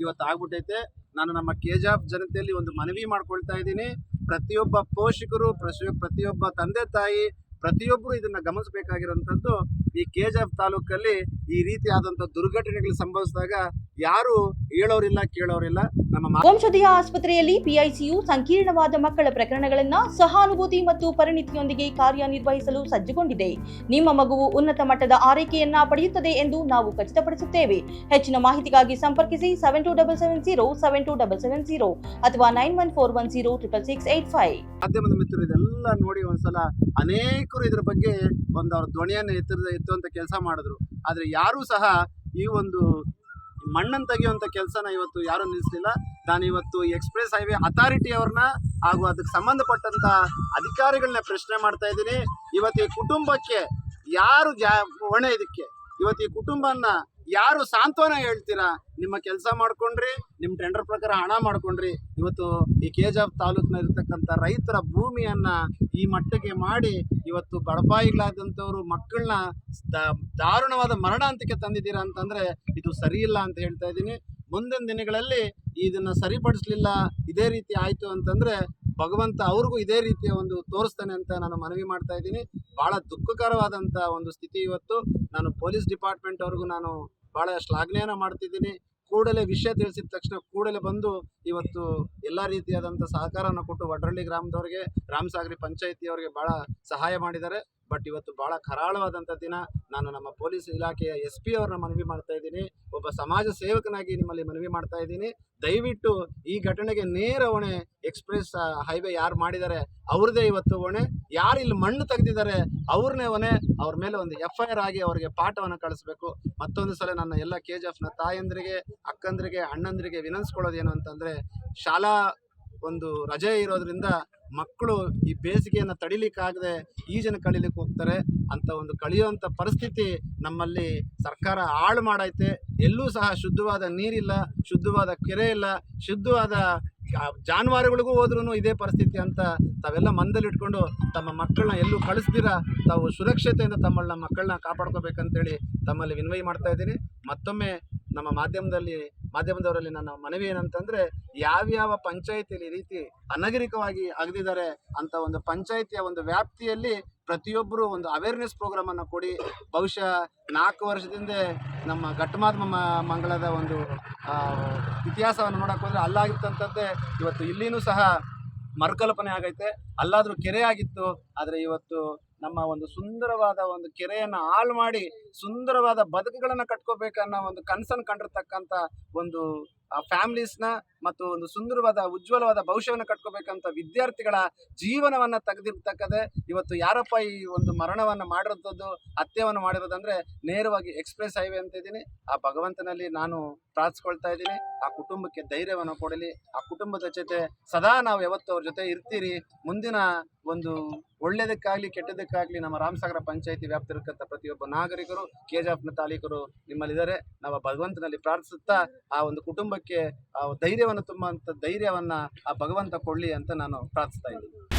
ಇವತ್ತು ಆಗ್ಬಿಟ್ಟೈತೆ. ನಾನು ನಮ್ಮ ಕೆಜಾಫ್ ಜನತೆಯಲ್ಲಿ ಒಂದು ಮನವಿ ಮಾಡ್ಕೊಳ್ತಾ ಇದ್ದೀನಿ. ಪ್ರತಿಯೊಬ್ಬ ಪೋಷಕರು ಪ್ರತಿ- ಪ್ರತಿಯೊಬ್ಬ ತಂದೆ ತಾಯಿ ಪ್ರತಿಯೊಬ್ಬರು ಇದನ್ನ ಗಮನಿಸಬೇಕಾಗಿರುವಂಥದ್ದು ಈ ಕೆಜಾಫ್ ತಾಲೂಕಲ್ಲಿ ಈ ರೀತಿಯಾದಂಥ ದುರ್ಘಟನೆಗಳು ಸಂಭವಿಸಿದಾಗ ಯಾರು ಹೇಳೋರಿಲ್ಲ ಕೇಳೋರಿಲ್ಲ ನಮ್ಮ ವಂಶೋದಯ ಆಸ್ಪತ್ರೆಯಲ್ಲಿ ಪಿಐಸಿಯು ಸಂಕೀರ್ಣವಾದ ಮಕ್ಕಳ ಪ್ರಕರಣಗಳನ್ನ ಸಹಾನುಭೂತಿ ಮತ್ತು ಪರಿಣಿತಿಯೊಂದಿಗೆ ಕಾರ್ಯನಿರ್ವಹಿಸಲು ಸಜ್ಜುಗೊಂಡಿದೆ. ನಿಮ್ಮ ಮಗುವು ಉನ್ನತ ಮಟ್ಟದ ಆರೈಕೆಯನ್ನ ಪಡೆಯುತ್ತದೆ ಎಂದು ನಾವು ಖಚಿತಪಡಿಸುತ್ತೇವೆ. ಹೆಚ್ಚಿನ ಮಾಹಿತಿಗಾಗಿ ಸಂಪರ್ಕಿಸಿ seven two double seven zero seven two double seven zero ಅಥವಾ nine one four one zero triple six eight five ಮಾಧ್ಯಮದ ಮಿತ್ರರು ಇದೆಲ್ಲ ನೋಡಿ ಒಂದ್ಸಲ ಅನೇಕರು ಇದ್ರ ಬಗ್ಗೆ ಒಂದು ಅವ್ರ ಧ್ವನಿಯನ್ನು ಎತ್ತರದ ಎತ್ತುವಂತ ಕೆಲಸ ಮಾಡಿದ್ರು. ಆದ್ರೆ ಯಾರು ಸಹ ಈ ಒಂದು ಮಣ್ಣನ್ನು ತೆಗೆಯುವಂತ ಕೆಲಸನ ಇವತ್ತು ಯಾರು ನಿಲ್ಲಿಸಲಿಲ್ಲ ನಾನು ಇವತ್ತು ಎಕ್ಸ್ಪ್ರೆಸ್ ಹೈವೇ ಅಥಾರಿಟಿ ಅವ್ರನ್ನ ಹಾಗೂ ಅದಕ್ಕೆ ಸಂಬಂಧಪಟ್ಟಂತ ಅಧಿಕಾರಿಗಳನ್ನ ಪ್ರಶ್ನೆ ಮಾಡ್ತಾ ಇದ್ದೀನಿ. ಇವತ್ತು ಈ ಕುಟುಂಬಕ್ಕೆ ಯಾರು ಜಾ, ಹೊಣೆ ಇದಕ್ಕೆ? ಇವತ್ತು ಈ ಕುಟುಂಬನ ಯಾರು ಸಾಂತ್ವನ ಹೇಳ್ತೀರಾ? ನಿಮ್ಮ ಕೆಲಸ ಮಾಡ್ಕೊಂಡ್ರಿ, ನಿಮ್ಮ ಟೆಂಡರ್ ಪ್ರಕಾರ ಹಣ ಮಾಡ್ಕೊಂಡ್ರಿ. ಇವತ್ತು ಈ ಕೆ ಜಿ ಎಫ್ ತಾಲೂಕಿನ ಇರ್ತಕ್ಕಂಥ ರೈತರ ಭೂಮಿಯನ್ನ ಈ ಮಟ್ಟಿಗೆ ಮಾಡಿ ಇವತ್ತು ಬಡಪಾಯಿಗಳಾದಂಥವ್ರು ಮಕ್ಕಳನ್ನ ದಾರುಣವಾದ ಮರಣಾಂತಿಕೆ ತಂದಿದ್ದೀರಾ ಅಂತಂದ್ರೆ ಇದು ಸರಿಯಿಲ್ಲ ಅಂತ ಹೇಳ್ತಾ ಇದ್ದೀನಿ. ಮುಂದಿನ ದಿನಗಳಲ್ಲಿ ಇದನ್ನ ಸರಿಪಡಿಸ್ಲಿಲ್ಲ, ಇದೇ ರೀತಿ ಆಯ್ತು ಅಂತಂದ್ರೆ ಭಗವಂತ ಅವ್ರಿಗೂ ಇದೇ ರೀತಿಯ ಒಂದು ತೋರಿಸ್ತಾನೆ ಅಂತ ನಾನು ಮನವಿ ಮಾಡ್ತಾ ಇದ್ದೀನಿ. ಬಹಳ ದುಃಖಕರವಾದಂಥ ಒಂದು ಸ್ಥಿತಿ ಇವತ್ತು. ನಾನು ಪೊಲೀಸ್ ಡಿಪಾರ್ಟ್ಮೆಂಟ್ ಅವ್ರಿಗೂ ನಾನು ಬಹಳ ಶ್ಲಾಘನೆಯನ್ನು ಮಾಡ್ತಿದ್ದೀನಿ. ಕೂಡಲೇ ವಿಷಯ ತಿಳಿಸಿದ ತಕ್ಷಣ ಕೂಡಲೇ ಬಂದು ಇವತ್ತು ಎಲ್ಲ ರೀತಿಯಾದಂಥ ಸಹಕಾರವನ್ನು ಕೊಟ್ಟು ವಡ್ರಳ್ಳಿ ಗ್ರಾಮದವ್ರಿಗೆ, ರಾಮಸಾಗರಿ ಪಂಚಾಯತಿಯವರಿಗೆ ಬಹಳ ಸಹಾಯ ಮಾಡಿದ್ದಾರೆ. ಬಟ್ ಇವತ್ತು ಬಹಳ ಕರಾಳವಾದಂಥ ದಿನ. ನಾನು ನಮ್ಮ ಪೊಲೀಸ್ ಇಲಾಖೆಯ ಎಸ್ ಪಿ ಅವ್ರನ್ನ ಮನವಿ ಮಾಡ್ತಾ ಇದ್ದೀನಿ. ಒಬ್ಬ ಸಮಾಜ ಸೇವಕನಾಗಿ ನಿಮ್ಮಲ್ಲಿ ಮನವಿ ಮಾಡ್ತಾ ಇದ್ದೀನಿ. ದಯವಿಟ್ಟು ಈ ಘಟನೆಗೆ ನೇರ ಹೊಣೆ ಎಕ್ಸ್ಪ್ರೆಸ್ ಹೈವೇ ಯಾರು ಮಾಡಿದ್ದಾರೆ, ಅವ್ರದ್ದೇ ಇವತ್ತು ಹೊಣೆ. ಯಾರು ಇಲ್ಲಿ ಮಣ್ಣು ತೆಗೆದಿದ್ದಾರೆ, ಅವ್ರನ್ನೇ ಹೊಣೆ. ಅವ್ರ ಮೇಲೆ ಒಂದು ಎಫ್ ಐ ಆರ್ ಆಗಿ ಅವರಿಗೆ ಪಾಠವನ್ನು ಕಳಿಸ್ಬೇಕು. ಮತ್ತೊಂದು ಸಲ ನನ್ನ ಎಲ್ಲ ಕೆ ಜಿ ಎಫ್ನ ತಾಯಂದ್ರಿಗೆ, ಅಕ್ಕಂದ್ರಿಗೆ, ಅಣ್ಣಂದ್ರಿಗೆ ವಿನಂತಿಸ್ಕೊಳ್ಳೋದೇನು ಅಂತಂದ್ರೆ, ಶಾಲಾ ಒಂದು ರಜೆ ಇರೋದ್ರಿಂದ ಮಕ್ಕಳು ಈ ಬೇಸಿಗೆಯನ್ನು ತಡಿಲಿಕ್ಕಾಗದೆ ಈಜನ್ನು ಕಳಿಲಿಕ್ಕೆ ಹೋಗ್ತಾರೆ. ಅಂತ ಒಂದು ಕಳೆಯುವಂಥ ಪರಿಸ್ಥಿತಿ ನಮ್ಮಲ್ಲಿ ಸರ್ಕಾರ ಹಾಳು ಮಾಡೈತೆ. ಎಲ್ಲೂ ಸಹ ಶುದ್ಧವಾದ ನೀರಿಲ್ಲ, ಶುದ್ಧವಾದ ಕೆರೆ ಇಲ್ಲ, ಶುದ್ಧವಾದ ಜಾನುವಾರುಗಳಿಗೂ ಹೋದ್ರೂ ಇದೇ ಪರಿಸ್ಥಿತಿ ಅಂತ ತಾವೆಲ್ಲ ಮನದಲ್ಲಿ ಇಟ್ಕೊಂಡು ತಮ್ಮ ಮಕ್ಕಳನ್ನ ಎಲ್ಲೂ ಕಳಿಸ್ದಿರ? ತಾವು ಸುರಕ್ಷತೆಯಿಂದ ತಮ್ಮಳನ್ನ ಮಕ್ಕಳನ್ನ ಕಾಪಾಡ್ಕೋಬೇಕಂತೇಳಿ ತಮ್ಮಲ್ಲಿ ವಿನ್ವಯ ಮಾಡ್ತಾ ಇದ್ದೀನಿ. ಮತ್ತೊಮ್ಮೆ ನಮ್ಮ ಮಾಧ್ಯಮದಲ್ಲಿ, ಮಾಧ್ಯಮದವರಲ್ಲಿ ನನ್ನ ಮನವಿ ಏನಂತಂದ್ರೆ, ಯಾವ್ಯಾವ ಪಂಚಾಯತಿಯಲ್ಲಿ ಈ ರೀತಿ ಅನಗರಿಕವಾಗಿ ಅಗದಿದ್ದಾರೆ ಅಂತ ಒಂದು ಪಂಚಾಯತಿಯ ಒಂದು ವ್ಯಾಪ್ತಿಯಲ್ಲಿ ಪ್ರತಿಯೊಬ್ಬರು ಒಂದು ಅವೇರ್ನೆಸ್ ಪ್ರೋಗ್ರಾಮ್ ಅನ್ನು ಕೊಡಿ. ಬಹುಶಃ ನಾಲ್ಕು ವರ್ಷದಿಂದ ನಮ್ಮ ಘಟ್ಟಮಾದ ಮಂಗಳದ ಒಂದು ಇತಿಹಾಸವನ್ನು ನೋಡಕ್ ಹೋದ್ರೆ ಅಲ್ಲಾಗಿತ್ತಂಥದ್ದೇ ಇವತ್ತು ಇಲ್ಲಿನೂ ಸಹ ಮರುಕಲ್ಪನೆ ಆಗೈತೆ. ಅಲ್ಲಾದರೂ ಕೆರೆ ಆಗಿತ್ತು, ಆದರೆ ಇವತ್ತು ನಮ್ಮ ಒಂದು ಸುಂದರವಾದ ಒಂದು ಕೆರೆಯನ್ನು ಹಾಳು ಮಾಡಿ ಸುಂದರವಾದ ಬದುಕುಗಳನ್ನು ಕಟ್ಕೋಬೇಕನ್ನೋ ಒಂದು ಕನಸನ್ನು ಕಂಡಿರ್ತಕ್ಕಂಥ ಒಂದು ಫ್ಯಾಮ್ಲೀಸ್ನ ಮತ್ತು ಒಂದು ಸುಂದರವಾದ, ಉಜ್ವಲವಾದ ಭವಿಷ್ಯವನ್ನು ಕಟ್ಕೋಬೇಕಂತ ವಿದ್ಯಾರ್ಥಿಗಳ ಜೀವನವನ್ನು ತೆಗೆದಿರ್ತಕ್ಕದೆ, ಇವತ್ತು ಯಾರಪ್ಪ ಈ ಒಂದು ಮರಣವನ್ನು ಮಾಡಿರೋದು ಹತ್ಯೆಯನ್ನು ಮಾಡಿರೋದಂದ್ರೆ ನೇರವಾಗಿ ಎಕ್ಸ್ಪ್ರೆಸ್ ಹೈವೇ ಅಂತ ಇದ್ದೀನಿ. ಆ ಭಗವಂತನಲ್ಲಿ ನಾನು ಪ್ರಾರ್ಥಿಸ್ಕೊಳ್ತಾ ಇದ್ದೀನಿ. ಆ ಕುಟುಂಬಕ್ಕೆ ಧೈರ್ಯವನ್ನು ಕೊಡಲಿ. ಆ ಕುಟುಂಬದ ಜೊತೆ ಸದಾ ನಾವು ಯಾವತ್ತು ಅವ್ರ ಜೊತೆ ಇರ್ತೀರಿ. ಮುಂದಿನ ಒಂದು ಒಳ್ಳೆಯದಕ್ಕಾಗಲಿ ಕೆಟ್ಟದಕ್ಕಾಗಲಿ ನಮ್ಮ ರಾಮಸಾಗರ ಪಂಚಾಯಿತಿ ವ್ಯಾಪ್ತಿರತಕ್ಕಂಥ ಪ್ರತಿಯೊಬ್ಬ ನಾಗರಿಕರು ಕೆ ಜಿ ಎಫ್ನ ತಾಲೀಕರು ನಿಮ್ಮಲ್ಲಿದ್ದಾರೆ. ನಾವು ಭಗವಂತನಲ್ಲಿ ಪ್ರಾರ್ಥಿಸುತ್ತಾ ಆ ಒಂದು ಕುಟುಂಬಕ್ಕೆ ಧೈರ್ಯವನ್ನು ತುಂಬುವಂಥ ಧೈರ್ಯವನ್ನ ಆ ಭಗವಂತ ಕೊಡಲಿ ಅಂತ ನಾನು ಪ್ರಾರ್ಥಿಸ್ತಾ ಇದ್ದೀನಿ.